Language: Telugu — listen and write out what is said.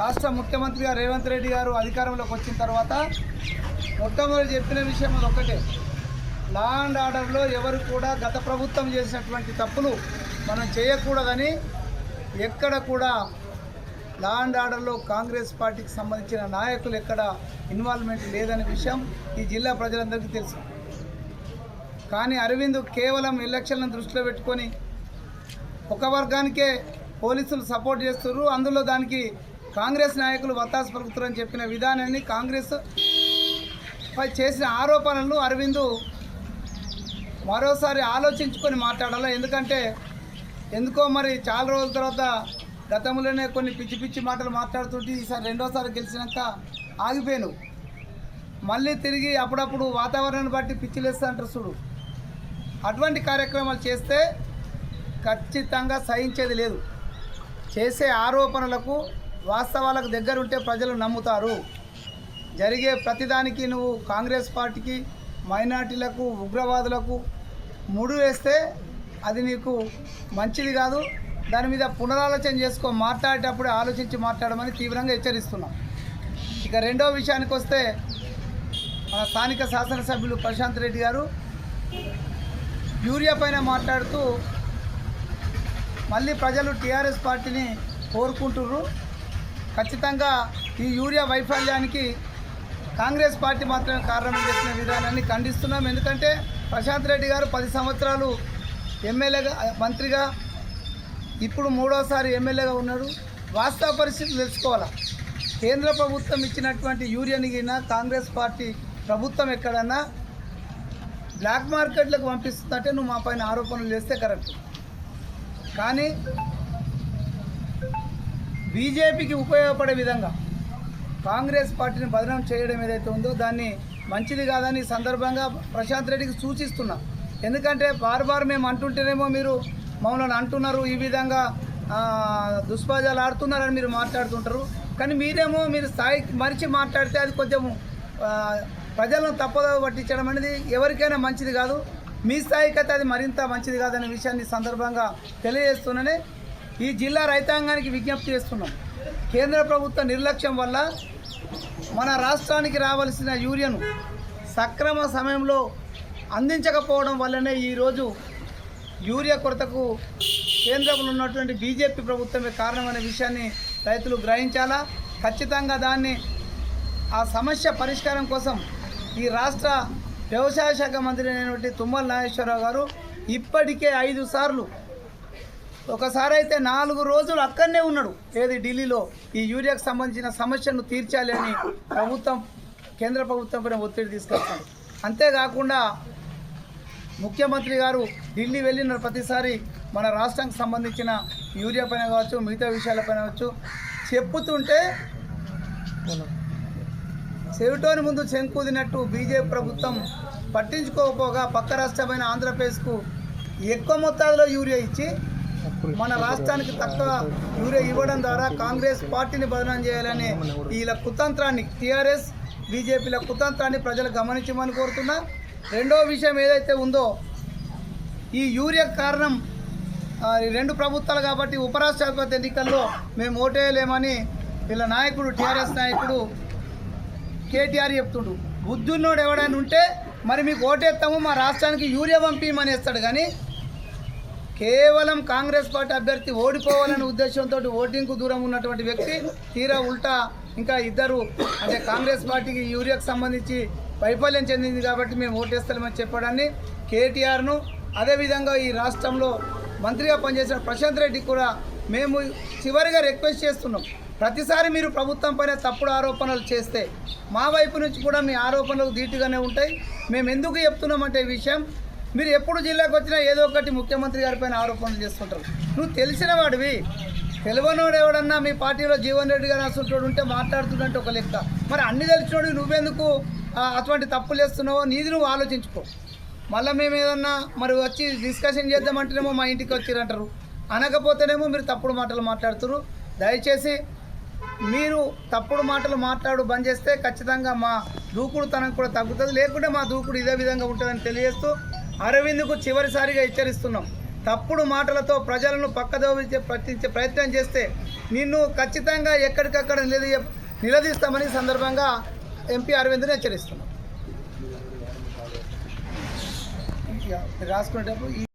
రాష్ట్ర ముఖ్యమంత్రిగా రేవంత్ రెడ్డి గారు అధికారంలోకి వచ్చిన తర్వాత మొట్టమొదటి చెప్పిన విషయం అది ఒక్కటే. లా అండ్ ఆర్డర్లో ఎవరు కూడా గత ప్రభుత్వం చేసినటువంటి తప్పులు మనం చేయకూడదని ఎక్కడ కూడా లా అండ్ ఆర్డర్లో కాంగ్రెస్ పార్టీకి సంబంధించిన నాయకులు ఎక్కడ ఇన్వాల్వ్మెంట్ లేదనే విషయం ఈ జిల్లా ప్రజలందరికీ తెలుసు. కానీ అరవింద్ కేవలం ఎలక్షన్లను దృష్టిలో పెట్టుకొని ఒక వర్గానికే పోలీసులు సపోర్ట్ చేస్తున్నారు. అందులో దానికి కాంగ్రెస్ నాయకులు వత్తాసు పలుకుతారని చెప్పిన విధానాన్ని కాంగ్రెస్ పై చేసిన ఆరోపణలను అరవింద్ మరోసారి ఆలోచించుకొని మాట్లాడాలి? ఎందుకంటే ఎందుకో మరి చాలా రోజుల తర్వాత గతంలోనే కొన్ని పిచ్చి పిచ్చి మాటలు మాట్లాడుతుంటే ఈసారి రెండోసారి గెలిచినాక ఆగిపోయాను. మళ్ళీ తిరిగి అప్పుడప్పుడు వాతావరణాన్ని బట్టి పిచ్చిలేస్తా అంటారు చూడు. అటువంటి కార్యక్రమాలు చేస్తే ఖచ్చితంగా సహించేది లేదు. చేసే ఆరోపణలకు వాస్తవాలకు దగ్గరుంటే ప్రజలు నమ్ముతారు. జరిగే ప్రతిదానికి నువ్వు కాంగ్రెస్ పార్టీకి మైనార్టీలకు ఉగ్రవాదులకు ముడు వేస్తే అది నీకు మంచిది కాదు. దాని మీద పునరాలోచన చేసుకో మాట్లాడేటప్పుడే ఆలోచించి మాట్లాడమని తీవ్రంగా హెచ్చరిస్తున్నాం. ఇక రెండో విషయానికి వస్తే మన స్థానిక శాసనసభ్యులు ప్రశాంత్ రెడ్డి గారు యూరియా పైన మాట్లాడుతూ మళ్ళీ ప్రజలు టీఆర్ఎస్ పార్టీని కోరుకుంటుర్రు. ఖచ్చితంగా ఈ యూరియా వైఫల్యానికి కాంగ్రెస్ పార్టీ మాత్రమే కారణం చేసిన విధానాన్ని ఖండిస్తున్నాం. ఎందుకంటే ప్రశాంత్ రెడ్డి గారు పది సంవత్సరాలు ఎమ్మెల్యేగా మంత్రిగా ఇప్పుడు మూడోసారి ఎమ్మెల్యేగా ఉన్నాడు వాస్తవ పరిస్థితి తెలుసుకోవాలా? కేంద్ర ప్రభుత్వం ఇచ్చినటువంటి యూరియాని గిన కాంగ్రెస్ పార్టీ ప్రభుత్వం ఎక్కడన్నా బ్లాక్ మార్కెట్లకు పంపిస్తుందంటే నువ్వు మా పైన ఆరోపణలు చేస్తే కరెక్ట్. కానీ బీజేపీకి ఉపయోగపడే విధంగా కాంగ్రెస్ పార్టీని బదనం చేయడం ఏదైతే ఉందో దాన్ని మంచిది కాదని సందర్భంగా ప్రశాంత్ రెడ్డికి సూచిస్తున్నా. ఎందుకంటే బార్ బార్ మేము అంటుంటేనేమో మీరు మమ్మల్ని అంటున్నారు ఈ విధంగా దుష్పాజాలు ఆడుతున్నారని మీరు మాట్లాడుతుంటారు. కానీ మీరేమో మీరు స్థాయి మరిచి మాట్లాడితే అది కొంచెం ప్రజలను తప్పదో పట్టించడం అనేది ఎవరికైనా మంచిది కాదు. మీ స్థాయికి అయితే అది మరింత మంచిది కాదనే విషయాన్ని సందర్భంగా తెలియజేస్తున్నానే ఈ జిల్లా రైతాంగానికి విజ్ఞప్తి చేస్తున్నాం. కేంద్ర ప్రభుత్వ నిర్లక్ష్యం వల్ల మన రాష్ట్రానికి రావాల్సిన యూరియాను సక్రమ సమయంలో అందించకపోవడం వల్లనే ఈరోజు యూరియా కొరతకు కేంద్రంలో ఉన్నటువంటి బీజేపీ ప్రభుత్వమే కారణమనే విషయాన్ని రైతులు గ్రహించాలా? ఖచ్చితంగా దాన్ని ఆ సమస్య పరిష్కారం కోసం ఈ రాష్ట్ర వ్యవసాయ శాఖ మంత్రి అయినటువంటి తుమ్మల నాగేశ్వరరావు గారు ఇప్పటికే ఐదు సార్లు ఒకసారి అయితే నాలుగు రోజులు అక్కడనే ఉన్నాడు. ఏది ఢిల్లీలో ఈ యూరియాకు సంబంధించిన సమస్యను తీర్చాలి అని ప్రభుత్వం కేంద్ర ప్రభుత్వం పైన ఒత్తిడి తీసుకొస్తాడు అంతేకాకుండా ముఖ్యమంత్రి గారు ఢిల్లీ వెళ్ళిన ప్రతిసారి మన రాష్ట్రానికి సంబంధించిన యూరియా పైన కావచ్చు మిగతా విషయాలపైన కావచ్చు చెప్పుతుంటే చెవిటోని ముందు చెంకుదినట్టు బీజేపీ ప్రభుత్వం పట్టించుకోకపోగా పక్క రాష్ట్రమైన ఆంధ్రప్రదేశ్కు ఎక్కువ మొత్తాల్లో యూరియా ఇచ్చి మన రాష్ట్రానికి తక్కువ యూరియా ఇవ్వడం ద్వారా కాంగ్రెస్ పార్టీని బదనాం చేయాలనే వీళ్ళ కుతంత్రాన్ని టీఆర్ఎస్ బీజేపీల కుతంత్రాన్ని ప్రజలు గమనించమని కోరుతున్నా. రెండో విషయం ఏదైతే ఉందో ఈ యూరియా కారణం రెండు ప్రభుత్వాలు కాబట్టి ఉపరాష్ట్రపతి ఎన్నికల్లో మేము ఓటేయలేమని వీళ్ళ నాయకుడు టీఆర్ఎస్ నాయకుడు కేటీఆర్ చెప్తుండు. బుద్ధున్నోడు ఎవడైనా ఉంటే మరి మీకు ఓటేస్తాము మా రాష్ట్రానికి యూరియా పంపించమని ఇస్తాడు కానీ కేవలం కాంగ్రెస్ పార్టీ అభ్యర్థి ఓడిపోవాలనే ఉద్దేశంతో ఓటింగ్కు దూరం ఉన్నటువంటి వ్యక్తి తీరా ఉల్టా ఇంకా ఇద్దరు అంటే కాంగ్రెస్ పార్టీకి యూరియాకు సంబంధించి వైఫల్యం చెందింది కాబట్టి మేము ఓటేస్తామని చెప్పడాన్ని కేటీఆర్ను అదేవిధంగా ఈ రాష్ట్రంలో మంత్రిగా పనిచేసిన ప్రశాంత్ రెడ్డి కూడా మేము చివరిగా రిక్వెస్ట్ చేస్తున్నాం. ప్రతిసారి మీరు ప్రభుత్వం పైన తప్పుడు ఆరోపణలు చేస్తే మా వైపు నుంచి కూడా మీ ఆరోపణలు ధీటుగానే ఉంటాయి. మేము ఎందుకు చెప్తున్నామంటే విషయం మీరు ఎప్పుడు జిల్లాకు వచ్చినా ఏదో ఒకటి ముఖ్యమంత్రి గారి పైన ఆరోపణలు చేసుకుంటారు నువ్వు తెలిసిన వాడివి. తెలియనోడు ఎవడన్నా మీ పార్టీలో జీవన్ రెడ్డి గారు అసలు ఉంటే మాట్లాడుతుందంటే ఒక లెక్క. మరి అన్ని తెలిసినోడు నువ్వెందుకు అటువంటి తప్పులు చేస్తున్నావో నీది నువ్వు ఆలోచించుకో. మళ్ళీ మేము ఏదన్నా మరి వచ్చి డిస్కషన్ చేద్దామంటేనేమో మా ఇంటికి వచ్చిరంటారు. అనకపోతేనేమో మీరు తప్పుడు మాటలు మాట్లాడుతున్నారు దయచేసి మీరు తప్పుడు మాటలు మాట్లాడు బంద్ చేస్తే ఖచ్చితంగా మా దూకుడు తనకు కూడా తగ్గుతుంది. లేకుంటే మా దూకుడు ఇదే విధంగా ఉంటుందని తెలియజేస్తూ అరవింద్కు చివరిసారిగా హెచ్చరిస్తున్నాం. తప్పుడు మాటలతో ప్రజలను పక్కదోవించే ప్రయత్నించే ప్రయత్నం చేస్తే నిన్ను ఖచ్చితంగా ఎక్కడికక్కడ నిలదీ నిలదీస్తామని సందర్భంగా ఎంపీ అరవింద్ని హెచ్చరిస్తున్నాం. రాసుకునేటప్పుడు